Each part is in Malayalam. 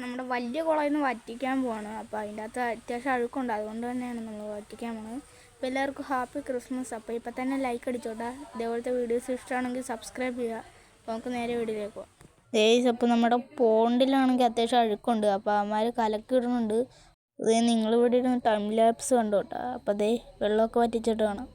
നമ്മുടെ വലിയ കുളയിൽ നിന്ന് വറ്റിക്കാൻ പോവാണ്. അപ്പോൾ അതിന്റെ അകത്ത് അത്യാവശ്യം അഴുക്കുണ്ട്. അതുകൊണ്ട് തന്നെയാണ് നമ്മൾ വറ്റിക്കാൻ പോകുന്നത് അപ്പോൾ എല്ലാവർക്കും ഹാപ്പി ക്രിസ്മസ്. അപ്പോൾ ഇപ്പം തന്നെ ലൈക്ക് അടിച്ചോട്ടെ. ഇതേപോലത്തെ വീഡിയോസ് ഇഷ്ടമാണെങ്കിൽ സബ്സ്ക്രൈബ് ചെയ്യുക. അപ്പോൾ നമുക്ക് നേരെ വീഡിയോയിലേക്ക് പോകാം ഏയ്സ് അപ്പോൾ നമ്മുടെ പോണ്ടിലാണെങ്കിൽ അത്യാവശ്യം അഴുക്കുണ്ട്. അപ്പോൾ അവന്മാർ കലക്കി ഇടുന്നുണ്ട് ഇത് നിങ്ങൾ ഇവിടെ ഇരുന്ന് ടൈം ലാപ്സ് കണ്ടു അപ്പോൾ അതേ വെള്ളമൊക്കെ വറ്റിച്ചിട്ട് കാണാം.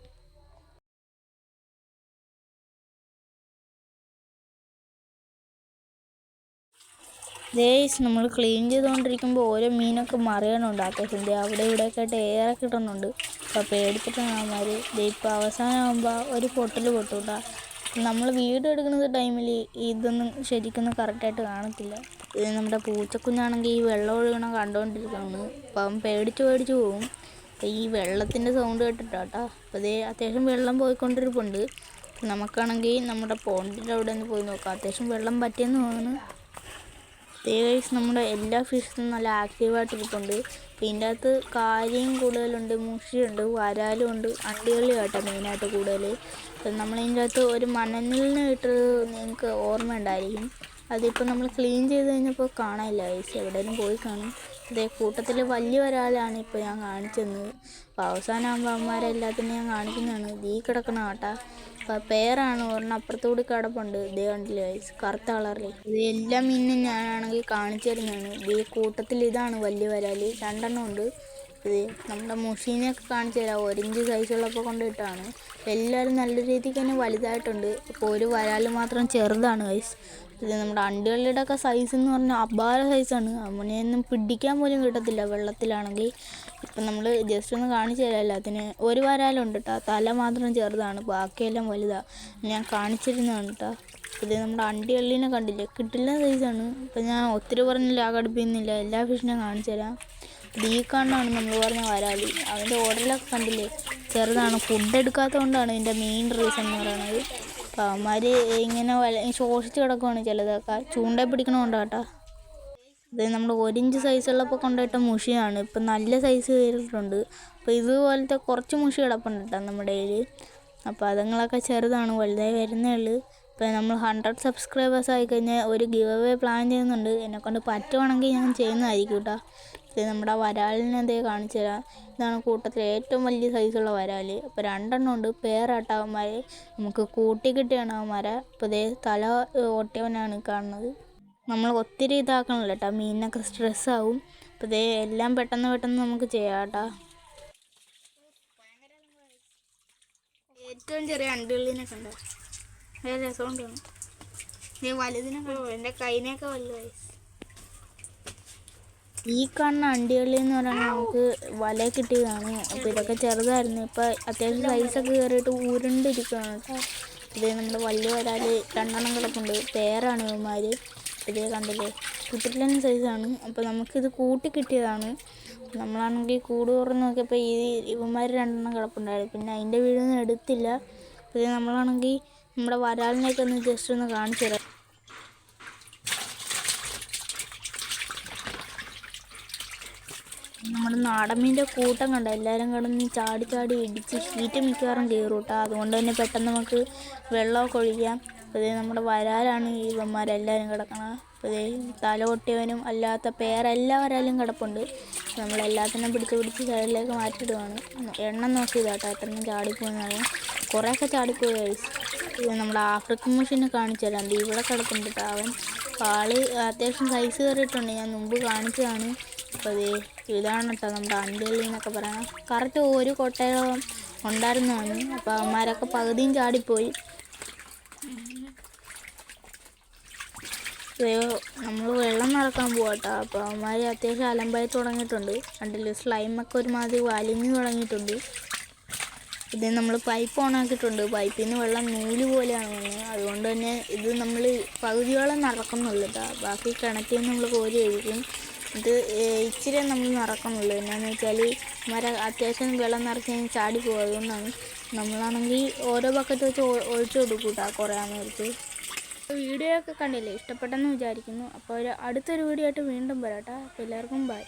ദേസ് നമ്മൾ ക്ലീൻ ചെയ്തുകൊണ്ടിരിക്കുമ്പോൾ ഓരോ മീനൊക്കെ മറിയണുണ്ട്. അത്യാവശ്യം അവിടെ ഇവിടെയൊക്കെ ആയിട്ട് ഏറെ കിട്ടുന്നുണ്ട് അപ്പോൾ പേടിച്ചിട്ടാണ് അവന്മാർ ഇപ്പോൾ അവസാനമാകുമ്പോൾ ഒരു പൊട്ടൽ പൊട്ടൂട്ടാ. നമ്മൾ വീഡിയോ എടുക്കുന്ന ടൈമിൽ ഇതൊന്നും ശരിക്കൊന്നും കറക്റ്റായിട്ട് കാണത്തില്ല. നമ്മുടെ പൂച്ചക്കുഞ്ഞാണെങ്കിൽ ഈ വെള്ളം ഒഴുകണം കണ്ടുകൊണ്ടിരിക്കുകയാണ് അപ്പം പേടിച്ച് പേടിച്ച് പോകും അപ്പം ഈ വെള്ളത്തിന്റെ സൗണ്ട് കേട്ടിട്ടാട്ടാ അപ്പോൾ അതേ അത്യാവശ്യം വെള്ളം പോയിക്കൊണ്ടിരിപ്പുണ്ട്. നമുക്കാണെങ്കിൽ നമ്മുടെ പോണ്ടിന്റെ അവിടെ നിന്ന് പോയി നോക്കാം. അത്യാവശ്യം വെള്ളം പറ്റിയെന്ന് തോന്നുന്നു. പ്രത്യേകിച്ച് നമ്മുടെ എല്ലാ ഫിഷും നല്ല ആക്റ്റീവായിട്ട് ഇരിപ്പുണ്ട് ഇതിന്റെ അകത്ത് കാര്യം കൂടുതലുണ്ട് മുഷിയുണ്ട് വരാലും ഉണ്ട് അണ്ടികളി കേട്ടോ മെയിനായിട്ട് കൂടുതൽ നമ്മളതിന്റെ അകത്ത് ഒരു മണലിന് ഇട്ടത് നിങ്ങൾക്ക് ഓർമ്മ ഉണ്ടായിരിക്കും അതിപ്പോൾ നമ്മൾ ക്ലീൻ ചെയ്ത് കഴിഞ്ഞപ്പോൾ കാണാനില്ല ഐസ് എവിടെയെങ്കിലും പോയി കാണും. ഇതേ കൂട്ടത്തിൽ വലിയ ഒരാളാണ് ഇപ്പോൾ ഞാൻ കാണിച്ചെന്നത് അപ്പോൾ അവസാനമാകുമ്പോൾ അമ്മമാരെല്ലാത്തിനും ഞാൻ കാണിക്കുന്നതാണ്. ദീ കിടക്കണ ആട്ട. അപ്പോൾ പേരാണ് ഒരെണ്ണം അപ്പുറത്തുകൂടി കിടപ്പുണ്ട്. ഇതേ കണ്ടില്ല ഐസ് കറുത്ത കളറിൽ ഇത് എല്ലാ ഞാനാണെങ്കിൽ കാണിച്ചു തരുന്നതാണ്. ഈ കൂട്ടത്തിൽ ഇതാണ് വലിയ വരാൽ രണ്ടെണ്ണം ഉണ്ട്. ഇത് നമ്മുടെ മുഷീനെയൊക്കെ കാണിച്ചു തരാം. ഒരിഞ്ച് സൈസുള്ളപ്പോൾ കൊണ്ടിട്ടാണ് എല്ലാവരും നല്ല രീതിക്ക് തന്നെ വലുതായിട്ടുണ്ട്. ഇപ്പോൾ ഒരു വരാൽ മാത്രം ചെറുതാണ് ഗൈസ് ഇത് നമ്മുടെ അണ്ടുകളുടെ ഒക്കെ സൈസ് എന്ന് പറഞ്ഞാൽ അപാര സൈസാണ് അവനെയൊന്നും പിടിക്കാൻ പോലും കിട്ടത്തില്ല വെള്ളത്തിലാണെങ്കിൽ. ഇപ്പം നമ്മൾ ജസ്റ്റ് ഒന്ന് കാണിച്ചു തരാം എല്ലാത്തിന്. ഒരു വരാലുണ്ട് കേട്ടോ തല മാത്രം ചെറുതാണ്. ബാക്കിയെല്ലാം വലുതാണ് ഞാൻ കാണിച്ചിരുന്നതാണ് കേട്ടോ ഇത് നമ്മുടെ അണ്ടിയള്ളിനെ കണ്ടില്ലേ? കിട്ടില്ല സൈസാണ് ഇപ്പം ഞാൻ ഒത്തിരി പറഞ്ഞില്ല ആ കടുപ്പിക്കുന്നില്ല എല്ലാ ഫിഷിനെയും കാണിച്ചു തരാം. ഈ കാണാണ് നമ്മൾ പറഞ്ഞ വരാലി. അവന്റെ ഓർഡറിലൊക്കെ കണ്ടില്ലേ? ചെറുതാണ്. ഫുഡ് എടുക്കാത്തതുകൊണ്ടാണ് ഇതിന്റെ മെയിൻ റീസൺ എന്ന് പറയുന്നത് അപ്പോൾ അവന്മാർ ഇങ്ങനെ വല ശോഷിച്ച് കിടക്കുവാണ് ചിലതൊക്കെ ചൂണ്ട പിടിക്കണമുണ്ടോ കേട്ടോ ഇത് നമ്മൾ ഒരിഞ്ച് സൈസുള്ളപ്പോൾ കൊണ്ടുപോയിട്ട മുഷിയാണ്. ഇപ്പം നല്ല സൈസ് കയറിയിട്ടുണ്ട് അപ്പോൾ ഇതുപോലത്തെ കുറച്ച് മുഷി കിടപ്പുണ്ട് കേട്ടോ നമ്മുടെ കയ്യിൽ അപ്പോൾ അതുങ്ങളൊക്കെ ചെറുതാണ്. വലുതായി വരുന്നേ ഉള്ളൂ. ഇപ്പോൾ നമ്മൾ ഹൺഡ്രഡ് സബ്സ്ക്രൈബേഴ്സ് ആയിക്കഴിഞ്ഞാൽ ഒരു ഗിവ് അവേ പ്ലാൻ ചെയ്യുന്നുണ്ട്. എന്നെക്കൊണ്ട് പറ്റുവാണെങ്കിൽ ഞാൻ ചെയ്യുന്നതായിരിക്കും കേട്ടോ ഇത് നമ്മുടെ വരാലിനെ എന്തേ കാണിച്ചു തരാം. ഇതാണ് കൂട്ടത്തിലെ ഏറ്റവും വലിയ സൈസുള്ള വരാൽ അപ്പോൾ രണ്ടെണ്ണം ഉണ്ട്. പേരാട്ടാവന്മാരെ നമുക്ക് കൂട്ടി കിട്ടിയാണ് അവന്മാരെ. അപ്പോൾ ഇതേ തല ഒട്ടിയവനാണ് കാണുന്നത്. നമ്മൾ ഒത്തിരി ഇതാക്കണമല്ലോ കേട്ടോ മീനിനൊക്കെ സ്ട്രെസ്സാവും അപ്പോൾ ഇതേ എല്ലാം പെട്ടെന്ന് പെട്ടെന്ന് നമുക്ക് ചെയ്യാം കേട്ടോ ഏറ്റവും ചെറിയ അണ്ടുകളിനെ കണ്ടോ നല്ല രസമുണ്ടോ? നീ വലുതിനെ കണ്ടോ എന്റെ കൈനെയൊക്കെ വലുതായി. ഈ കാണുന്ന അണ്ടികളിൽ എന്ന് പറഞ്ഞാൽ നമുക്ക് വല കിട്ടിയതാണ്. അപ്പോൾ ഇതൊക്കെ ചെറുതായിരുന്നു. ഇപ്പോൾ അത്യാവശ്യം സൈസൊക്കെ കയറിയിട്ട് ഉരുണ്ടിരിക്കുകയാണ് ഇത് നമ്മുടെ വലിയ വരാൽ രണ്ടെണ്ണം കിടപ്പുണ്ട്. പേരാണ് ഇവന്മാർ ഇതേ കണ്ടില്ലേ? കുട്ടിലൻ സൈസാണ് അപ്പോൾ നമുക്കിത് കൂട്ടി കിട്ടിയതാണ്. നമ്മളാണെങ്കിൽ കൂട് തുറന്ന് നോക്കിയപ്പോൾ ഈ ഇവന്മാർ രണ്ടെണ്ണം കിടപ്പുണ്ടായിരുന്നു. പിന്നെ അതിന്റെ വീടൊന്നും എടുത്തില്ല. പിന്നെ നമ്മളാണെങ്കിൽ നമ്മുടെ വരാലിനെയൊക്കെ ഒന്ന് ജസ്റ്റ് ഒന്ന് കാണിച്ചു തരാം. നമ്മുടെ നാടൻ മീന്റെ കൂട്ടം കണ്ട? എല്ലാവരും കിടന്ന് ചാടി ചാടി ഇടിച്ച് ഷീറ്റ് മിക്കവാറും കയറും കേട്ടോ അതുകൊണ്ട് തന്നെ പെട്ടെന്ന് നമുക്ക് വെള്ളമൊക്കെ ഒഴിക്കാം. അപ്പോൾ ഇതേ നമ്മുടെ വരാലാണ് ഈ ഇവന്മാരെല്ലാവരും കിടക്കണത് അപ്പോൾ ഇതേ തല പൊട്ടിയവനും അല്ലാത്ത പേരെല്ലാ വരാലും കിടപ്പുണ്ട് നമ്മളെല്ലാത്തിനും പിടിച്ച് പിടിച്ച് സൈഡിലേക്ക് മാറ്റിയിടുവാണ്. എണ്ണം നോക്കി ഇതാട്ടോ എത്രണ്ണം ചാടിപ്പോയെന്നാണ് കുറേയൊക്കെ ചാടിപ്പോയി. ഇത് നമ്മുടെ ആഫ്രിക്കൻ മുഷിനെ കാണിച്ചു തരാം. ഇവിടെ കിടക്കുന്നുണ്ട് കേട്ടോ അവൻ. ആൾ അത്യാവശ്യം സൈസ് കയറിയിട്ടുണ്ട് ഞാൻ മുമ്പ് കാണിച്ചതാണ്. അപ്പോൾ ഇതാണ് കേട്ടോ നമ്മുടെ അഞ്ചലി എന്നൊക്കെ പറയണം. കറക്റ്റ് ഒരു കൊട്ടയോളം അവന്. അപ്പോൾ അവന്മാരൊക്കെ പകുതിയും ചാടിപ്പോയി. നമ്മൾ വെള്ളം നടക്കാൻ പോവാട്ടോ അപ്പോൾ അവന്മാർ അത്യാവശ്യം അലമ്പായി തുടങ്ങിയിട്ടുണ്ട്. കണ്ടില്ല സ്ലൈമൊക്കെ ഒരുമാതിരി വലിഞ്ഞു തുടങ്ങിയിട്ടുണ്ട്. ഇത് നമ്മൾ പൈപ്പ് ഓണാക്കിയിട്ടുണ്ട് പൈപ്പിൽ നിന്ന് വെള്ളം നൂൽ പോലെയാണ് വന്നത് അതുകൊണ്ട് തന്നെ ഇത് നമ്മൾ പകുതിയോളം നടക്കുന്നുള്ളൂ കേട്ടോ. ബാക്കി കിണറ്റിൽ നിന്ന് നമ്മൾ കോരി ഒഴിക്കും ഇത് ഇച്ചിരി നമ്മൾ നിറക്കുന്നുള്ളൂ എന്നാന്ന് വെച്ചാൽ മര അത്യാവശ്യം വെള്ളം നിറച്ച് കഴിഞ്ഞാൽ ചാടി പോകും. അതുകൊണ്ടാണ് നമ്മളാണെങ്കിൽ ഓരോ ബക്കറ്റ് വെച്ച് ഒഴിച്ച് കൊടുക്കും കേട്ടോ കുറേ നേരത്ത് വീഡിയോ ഒക്കെ കണ്ടില്ലേ? ഇഷ്ടപ്പെട്ടെന്ന് വിചാരിക്കുന്നു. അപ്പോൾ ഒരു അടുത്തൊരു വീഡിയോ ആയിട്ട് വീണ്ടും വരാം കേട്ടോ എല്ലാവർക്കും ബൈ